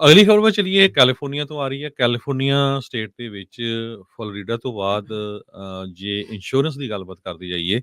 ਅਗਲੀ ਖਬਰ ਵੱਲ ਚਲੀਏ, ਕੈਲੀਫੋਰਨੀਆ ਤੋਂ ਆ ਰਹੀ ਹੈ। ਕੈਲੀਫੋਰਨੀਆ ਸਟੇਟ ਦੇ ਵਿੱਚ ਫਲੋਰੀਡਾ ਤੋਂ ਬਾਅਦ ਜੇ ਇੰਸ਼ੋਰੈਂਸ ਦੀ ਗੱਲਬਾਤ ਕਰਦੇ ਜਾਈਏ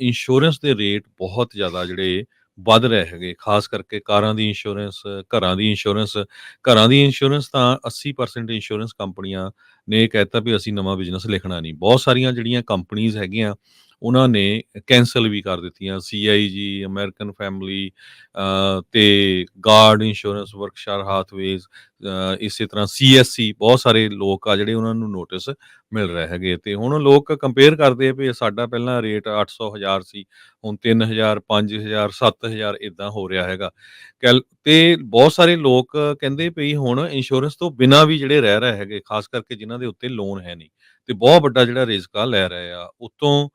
ਇੰਸ਼ੋਰੈਂਸ ਦੇ ਰੇਟ ਬਹੁਤ ਜ਼ਿਆਦਾ ਜਿਹੜੇ ਵੱਧ ਰਹੇ ਹੈਗੇ, ਖਾਸ ਕਰਕੇ ਕਾਰਾਂ ਦੀ ਇੰਸ਼ੋਰੈਂਸ, ਘਰਾਂ ਦੀ ਇੰਸ਼ੋਰੈਂਸ। ਘਰਾਂ ਦੀ ਇੰਸ਼ੋਰੈਂਸ ਤਾਂ 80% ਇੰਸ਼ੋਰੈਂਸ ਕੰਪਨੀਆਂ ਨੇ ਇਹ ਕਹਿਤਾ ਵੀ ਅਸੀਂ ਨਵਾਂ ਬਿਜ਼ਨਸ ਲਿਖਣਾ ਨਹੀਂ। ਬਹੁਤ ਸਾਰੀਆਂ ਜਿਹੜੀਆਂ ਕੰਪਨੀਆਂ ਹੈਗੀਆਂ ਉਹਨਾਂ ਨੇ ਕੈਨਸਲ ਵੀ ਕਰ ਦਿੱਤੀਆਂ। ਸੀਆਈਜੀ ਅਮਰੀਕਨ ਫੈਮਿਲੀ ਅ, ਤੇ ਗਾਰਡ ਇੰਸ਼ੋਰੈਂਸ ਵਰਕਸ਼ਾਰ ਹਾਥਵੇਜ਼ ਅ, ਇਸੇ ਤਰ੍ਹਾਂ ਸੀਐਸਸੀ ਬਹੁਤ ਸਾਰੇ ਲੋਕ ਆ ਜਿਹੜੇ ਉਹਨਾਂ ਨੂੰ ਨੋਟਿਸ ਮਿਲ ਰਹੇ ਹੈਗੇ। ਤੇ ਹੁਣ ਲੋਕ ਕੰਪੇਅਰ ਕਰਦੇ ਆ ਵੀ ਸਾਡਾ ਪਹਿਲਾਂ ਰੇਟ 800 ਹਜ਼ਾਰ ਸੀ ਹੁਣ 3000 5000 7000 ਇਦਾਂ ਹੋ ਰਿਹਾ ਹੈਗਾ। ਕੈਲ- ਤੇ ਬਹੁਤ ਸਾਰੇ ਲੋਕ ਕਹਿੰਦੇ ਵੀ ਹੁਣ ਇੰਸ਼ੋਰੈਂਸ ਤੋਂ ਬਿਨਾਂ ਵੀ ਜਿਹੜੇ ਰਹਿ ਰਹੇ ਹੈਗੇ ਖਾਸ ਕਰਕੇ ਜਿਨ੍ਹਾਂ ਦੇ ਉੱਤੇ ਲੋਨ ਹੈ ਨਹੀਂ ਤੇ ਬਹੁਤ ਵੱਡਾ ਜਿਹੜਾ ਰਿਸਕ ਆ ਲੈ ਰਹੇ ਆ। ਉਤੋਂ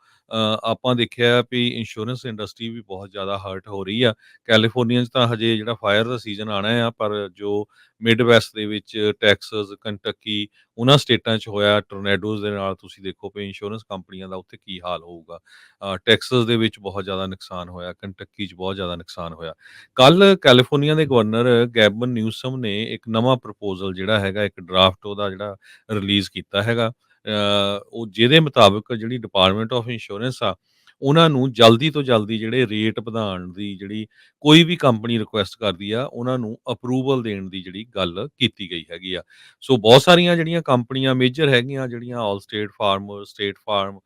ਆਪਾਂ ਦੇਖਿਆ ਵੀ ਇੰਸ਼ੋਰੈਂਸ ਇੰਡਸਟਰੀ ਵੀ ਬਹੁਤ ਜ਼ਿਆਦਾ ਹਰਟ ਹੋ ਰਹੀ ਆ। ਕੈਲੀਫੋਰਨੀਆ 'ਚ ਤਾਂ ਹਜੇ ਜਿਹੜਾ ਫਾਇਰ ਦਾ ਸੀਜ਼ਨ ਆਣਾ ਆ ਪਰ ਜੋ ਮਿਡ ਵੈਸਟ ਦੇ ਵਿੱਚ ਟੈਕਸਸ ਕੰਟਕੀ ਉਹਨਾਂ ਸਟੇਟਾਂ 'ਚ ਹੋਇਆ ਟੋਰਨੇਡੋਜ਼ ਦੇ ਨਾਲ ਤੁਸੀਂ ਦੇਖੋ ਵੀ ਇੰਸ਼ੋਰੈਂਸ ਕੰਪਨੀਆਂ ਦਾ ਉੱਥੇ ਕੀ ਹਾਲ ਹੋਊਗਾ। ਅ, ਟੈਕਸਸ ਦੇ ਵਿੱਚ ਬਹੁਤ ਜ਼ਿਆਦਾ ਨੁਕਸਾਨ ਹੋਇਆ ਕੰਟਕੀ 'ਚ ਬਹੁਤ ਜ਼ਿਆਦਾ ਨੁਕਸਾਨ ਹੋਇਆ। ਕੱਲ ਕੈਲੀਫੋਰਨੀਆ ਦੇ ਗਵਰਨਰ ਗੈਬਨ ਨਿਊਸਮ ਨੇ ਇੱਕ ਨਵਾਂ ਪ੍ਰਪੋਜ਼ਲ ਜਿਹੜਾ ਹੈਗਾ ਇੱਕ ਡਰਾਫਟ ਉਹਦਾ ਜਿਹੜਾ ਰਿਲੀਜ਼ ਕੀਤਾ ਹੈਗਾ। ਉਹ ਜਿਹਦੇ ਮੁਤਾਬਕ ਜਿਹੜੀ ਡਿਪਾਰਟਮੈਂਟ ਆਫ ਇੰਸ਼ੋਰੈਂਸ ਆ, ਉਹਨਾਂ ਨੂੰ ਜਲਦੀ ਤੋਂ ਜਲਦੀ ਜਿਹੜੇ ਰੇਟ ਵਧਾਉਣ ਦੀ ਜਿਹੜੀ ਕੋਈ ਵੀ ਕੰਪਨੀ ਰਿਕੁਐਸਟ ਕਰਦੀ ਆ, ਉਹਨਾਂ ਨੂੰ ਅਪਰੂਵਲ ਦੇਣ ਦੀ ਜਿਹੜੀ ਗੱਲ ਕੀਤੀ ਗਈ ਹੈਗੀ ਆ। ਸੋ ਬਹੁਤ ਸਾਰੀਆਂ ਜਿਹੜੀਆਂ ਕੰਪਨੀਆਂ ਮੇਜਰ ਹੈਗੀਆਂ ਜਿਹੜੀਆਂ ਆਲ ਸਟੇਟ ਫਾਰਮ ਸਟੇਟ ਫਾਰਮ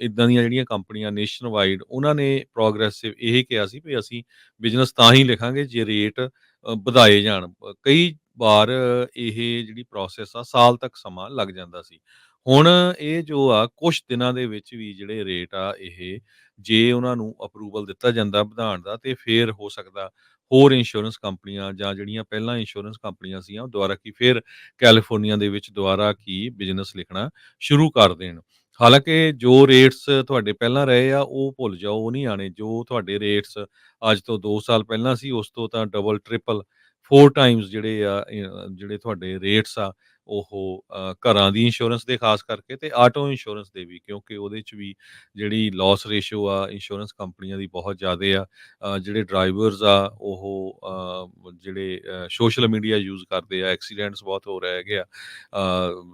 ਇਦਾਂ ਦੀਆਂ ਜਿਹੜੀਆਂ ਕੰਪਨੀਆਂ ਨੇਸ਼ਨ ਵਾਈਡ ਉਹਨਾਂ ਨੇ ਪ੍ਰੋਗਰੈਸਿਵ ਇਹ ਕਿਹਾ ਸੀ ਵੀ ਅਸੀਂ ਬਿਜ਼ਨਸ ਤਾਂ ਹੀ ਲਿਖਾਂਗੇ ਜੇ ਰੇਟ ਵਧਾਏ ਜਾਣ। ਕਈ ਵਾਰ ਇਹ ਜਿਹੜੀ ਪ੍ਰੋਸੈਸ ਆ, ਸਾਲ ਤੱਕ ਸਮਾਂ ਲੱਗ ਜਾਂਦਾ ਸੀ। ਹੁਣ ਇਹ ਜੋ ਆ ਕੁਝ ਦਿਨਾਂ ਦੇ ਵਿੱਚ ਵੀ ਜਿਹੜੇ ਰੇਟ ਆ, ਇਹ ਜੇ ਉਹਨਾਂ ਨੂੰ ਅਪਰੂਵਲ ਦਿੱਤਾ ਜਾਂਦਾ ਵਧਾਉਣ ਦਾ, ਤੇ ਫੇਰ ਹੋ ਸਕਦਾ ਹੋਰ ਇੰਸ਼ੋਰੈਂਸ ਕੰਪਨੀਆਂ ਜਾਂ ਜਿਹੜੀਆਂ ਪਹਿਲਾਂ ਇੰਸ਼ੋਰੈਂਸ ਕੰਪਨੀਆਂ ਸੀਆਂ ਉਹ ਦੁਬਾਰਾ ਕੀ ਫੇਰ ਕੈਲੀਫੋਰਨੀਆ ਦੇ ਵਿੱਚ ਦੁਬਾਰਾ ਕੀ ਬਿਜ਼ਨਸ ਲਿਖਣਾ ਸ਼ੁਰੂ ਕਰ ਦੇਣ। ਹਾਲਾਂਕਿ ਜੋ ਰੇਟਸ ਤੁਹਾਡੇ ਪਹਿਲਾਂ ਰਹੇ ਆ, ਉਹ ਭੁੱਲ ਜਾਓ, ਉਹ ਨਹੀਂ ਆਣੇ ਜੋ ਤੁਹਾਡੇ ਰੇਟਸ ਅੱਜ ਤੋਂ 2 ਸਾਲ ਪਹਿਲਾਂ ਸੀ, ਉਸ ਤੋਂ ਤਾਂ ਡਬਲ ਟ੍ਰਿਪਲ 4 ਟਾਈਮਸ ਜਿਹੜੇ ਆ ਜਿਹੜੇ ਤੁਹਾਡੇ ਰੇਟਸ ਆ, ਉਹ ਘਰਾਂ ਦੀ ਇੰਸ਼ੋਰੈਂਸ ਦੇ ਖਾਸ ਕਰਕੇ ਤੇ ਆਟੋ ਇੰਸ਼ੋਰੈਂਸ ਦੇ ਵੀ, ਕਿਉਂਕਿ ਉਹਦੇ ਚ ਵੀ ਜਿਹੜੀ ਲਾਸ ਰੇਸ਼ੋ ਆ ਇੰਸ਼ੋਰੈਂਸ ਕੰਪਨੀਆਂ ਦੀ ਬਹੁਤ ਜ਼ਿਆਦਾ ਆ। ਜਿਹੜੇ ਡਰਾਈਵਰਸ ਆ, ਉਹ ਜਿਹੜੇ ਸੋਸ਼ਲ ਮੀਡੀਆ ਯੂਜ਼ ਕਰਦੇ ਆ ਐਕਸੀਡੈਂਟਸ ਬਹੁਤ ਹੋ ਰਹੇ ਹੈਗੇ ਆ।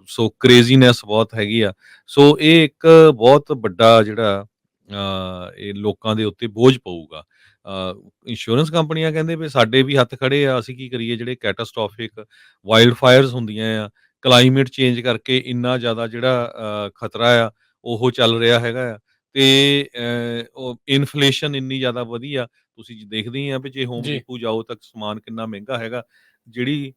ਸੋ ਕ੍ਰੇਜ਼ੀਨੈਸ ਬਹੁਤ ਹੈਗੀ ਆ। ਸੋ ਇਹ ਇੱਕ ਬਹੁਤ ਵੱਡਾ ਜਿਹੜਾ ਇਹ ਲੋਕਾਂ ਦੇ ਉੱਤੇ ਬੋਝ ਪਊਗਾ। ਇੰਸ਼ੋਰੈਂਸ ਕੰਪਨੀਆਂ ਕਹਿੰਦੇ ਵੀ ਸਾਡੇ ਵੀ ਹੱਥ ਖੜੇ ਆ ਅਸੀਂ ਕੀ ਕਰੀਏ? ਜਿਹੜੇ ਕੈਟਾਸਟ੍ਰੋਫਿਕ ਵਾਈਲਡ ਫਾਇਰਸ ਹੁੰਦੀਆਂ ਆ ਕਲਾਈਮੇਟ ਚੇਂਜ ਕਰਕੇ ਇੰਨਾ ਜ਼ਿਆਦਾ ਜਿਹੜਾ ਖਤਰਾ ਆ ਉਹ ਚੱਲ ਰਿਹਾ ਹੈਗਾ ਆ। ਤੇ ਉਹ ਇਨਫਲੇਸ਼ਨ ਇੰਨੀ ਜ਼ਿਆਦਾ ਵਧੀ ਆ ਤੁਸੀਂ ਜੀ ਦੇਖਦੇ ਹੀ ਆ ਵੀ ਜੇ ਹੋਮ। ਡਿਪੂ ਜਾਓ ਤਾਂ ਸਮਾਨ ਕਿੰਨਾ ਮਹਿੰਗਾ ਹੈਗਾ। ਜਿਹੜੀ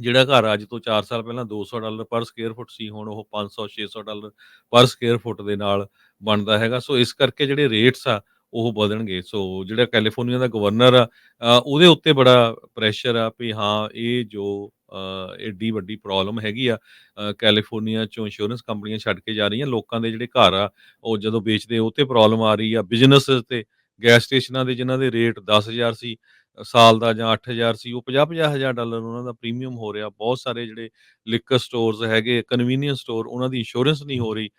ਜਿਹੜਾ ਘਰ ਅੱਜ ਤੋਂ 4 ਸਾਲ ਪਹਿਲਾਂ 200 ਡਾਲਰ ਪਰ ਸਕੁਅਰ ਫੁੱਟ ਸੀ ਹੁਣ ਉਹ 500 600 ਡਾਲਰ ਪਰ ਸਕੁਅਰ ਫੁੱਟ ਦੇ ਨਾਲ ਬਣਦਾ ਹੈਗਾ। ਸੋ ਇਸ ਕਰਕੇ ਜਿਹੜੇ ਰੇਟਸ ਆ ਉਹ ਵਧਣਗੇ। ਸੋ ਜਿਹੜਾ ਕੈਲੀਫੋਰਨੀਆ ਦਾ ਗਵਰਨਰ ਆ ਉਹਦੇ ਉੱਤੇ ਬੜਾ ਪ੍ਰੈਸ਼ਰ ਆ ਵੀ ਹਾਂ ਇਹ ਜੋ ਅ, ਏਡੀ ਵੱਡੀ ਪ੍ਰੋਬਲਮ ਹੈਗੀ ਆ ਕੈਲੀਫੋਰਨੀਆ ਚੋਂ ਇੰਸ਼ੋਰੈਂਸ ਕੰਪਨੀਆਂ ਛੱਡ ਕੇ ਜਾ ਰਹੀਆਂ। ਲੋਕਾਂ ਦੇ ਜਿਹੜੇ ਘਰ ਆ ਉਹ ਜਦੋਂ ਵੇਚਦੇ ਉਹ ਤੇ ਪ੍ਰੋਬਲਮ ਆ ਰਹੀ ਆ। ਬਿਜ਼ਨਸ ਤੇ ਗੈਸ ਸਟੇਸ਼ਨਾਂ ਦੇ ਜਿਨ੍ਹਾਂ ਦੇ ਰੇਟ 10000 ਸੀ ਸਾਲ ਦਾ ਜਾਂ 8000 ਸੀ ਉਹ 50 ਹਜ਼ਾਰ ਡਾਲਰ ਉਹਨਾਂ ਦਾ ਪ੍ਰੀਮੀਅਮ ਹੋ ਰਿਹਾ। ਬਹੁਤ ਸਾਰੇ ਜਿਹੜੇ ਲਿਕਰ ਸਟੋਰਸ ਹੈਗੇ ਕਨਵੀਨੀਅੰਸ ਸਟੋਰ ਉਹਨਾਂ ਦੀ ਇੰਸ਼ੋਰੈਂਸ ਨਹੀਂ ਹੋ। ਰਹੀ।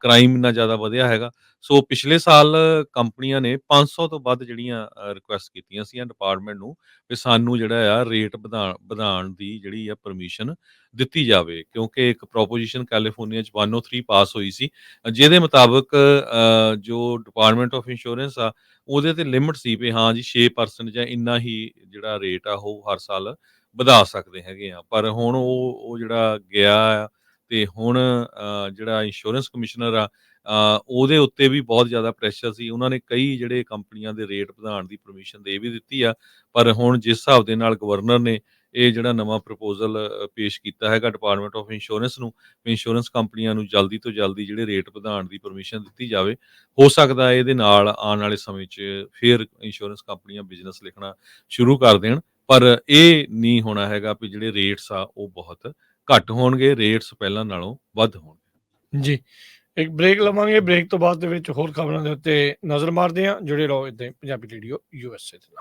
ਕ੍ਰਾਈਮ ਇੰਨਾ ਜ਼ਿਆਦਾ ਵਧਿਆ ਹੈਗਾ। ਸੋ ਪਿਛਲੇ ਸਾਲ ਕੰਪਨੀਆਂ ਨੇ 500 ਤੋਂ ਵੱਧ ਜਿਹੜੀਆਂ ਰਿਕੁਐਸਟ ਕੀਤੀਆਂ ਸੀਆਂ ਡਿਪਾਰਟਮੈਂਟ ਨੂੰ ਵੀ ਸਾਨੂੰ ਜਿਹੜਾ ਆ ਰੇਟ ਵਧਾਉਣ ਵਧਾਉਣ ਦੀ ਜਿਹੜੀ ਆ ਪਰਮਿਸ਼ਨ ਦਿੱਤੀ ਜਾਵੇ। ਕਿਉਂਕਿ ਇੱਕ ਪ੍ਰੋਪੋਜੀਸ਼ਨ ਕੈਲੀਫੋਰਨੀਆ ਚ 103 ਪਾਸ ਹੋਈ ਸੀ। ਜਿਹਦੇ ਮੁਤਾਬਕ ਜੋ ਡਿਪਾਰਟਮੈਂਟ ਆਫ ਇੰਸ਼ੋਰੈਂਸ ਆ, ਉਹਦੇ ਤੇ ਲਿਮਿਟ ਸੀ ਵੀ ਹਾਂ ਜੀ 6% ਜਾਂ ਇੰਨਾ ਹੀ ਜਿਹੜਾ ਰੇਟ ਆ ਉਹ ਹਰ ਸਾਲ ਵਧਾ ਸਕਦੇ ਹੈਗੇ ਆ। ਪਰ ਹੁਣ ਉਹ ਉਹ ਜਿਹੜਾ ਗਿਆ ਆ ਤੇ ਹੁਣ ਜਿਹੜਾ ਇੰਸ਼ੋਰੈਂਸ ਕਮਿਸ਼ਨਰ ਆ ਉਹਦੇ ਉੱਤੇ ਵੀ ਬਹੁਤ ਜ਼ਿਆਦਾ ਪ੍ਰੈਸ਼ਰ ਸੀ। ਉਹਨਾਂ ਨੇ ਕਈ ਜਿਹੜੇ ਕੰਪਨੀਆਂ ਦੇ ਰੇਟ ਵਧਾਉਣ ਦੀ ਪਰਮਿਸ਼ਨ ਦੇ ਵੀ ਦਿੱਤੀ ਆ, ਪਰ ਹੁਣ ਜਿਸ ਹਿਸਾਬ ਦੇ ਨਾਲ ਗਵਰਨਰ ਨੇ ਇਹ ਜਿਹੜਾ ਨਵਾਂ ਪ੍ਰਪੋਜ਼ਲ ਪੇਸ਼ ਕੀਤਾ ਹੈਗਾ ਡਿਪਾਰਟਮੈਂਟ ਆਫ ਇੰਸ਼ੋਰੈਂਸ ਨੂੰ ਇੰਸ਼ੋਰੈਂਸ ਕੰਪਨੀਆਂ ਨੂੰ ਜਲਦੀ ਤੋਂ ਜਲਦੀ ਜਿਹੜੇ ਰੇਟ ਵਧਾਉਣ ਦੀ ਪਰਮਿਸ਼ਨ ਦਿੱਤੀ ਜਾਵੇ, ਹੋ ਸਕਦਾ ਹੈ ਇਹਦੇ ਨਾਲ ਆਉਣ ਵਾਲੇ ਸਮੇਂ 'ਚ ਫਿਰ ਇੰਸ਼ੋਰੈਂਸ ਕੰਪਨੀਆਂ ਬਿਜ਼ਨਸ ਲਿਖਣਾ ਸ਼ੁਰੂ ਕਰ ਦੇਣ। ਪਰ ਇਹ ਨਹੀਂ ਹੋਣਾ ਹੈਗਾ ਵੀ ਜਿਹੜੇ ਰੇਟਸ ਆ ਉਹ ਬਹੁਤ ਘੱਟ ਹੋਣਗੇ ਰੇਟਸ ਪਹਿਲਾਂ ਨਾਲੋਂ ਵੱਧ ਹੋਣਗੇ। ਜੀ। ਇੱਕ ਬ੍ਰੇਕ ਲਵਾਂਗੇ ਬ੍ਰੇਕ ਤੋਂ ਬਾਅਦ ਦੇ ਵਿੱਚ ਹੋਰ ਖਬਰਾਂ ਦੇ ਉੱਤੇ ਨਜ਼ਰ ਮਾਰਦੇ ਹਾਂ, ਜੁੜੇ ਰਹੋ ਇੱਥੇ ਪੰਜਾਬੀ ਰੇਡੀਓ ਯੂਐਸਏ ਦੇ ਨਾਲ।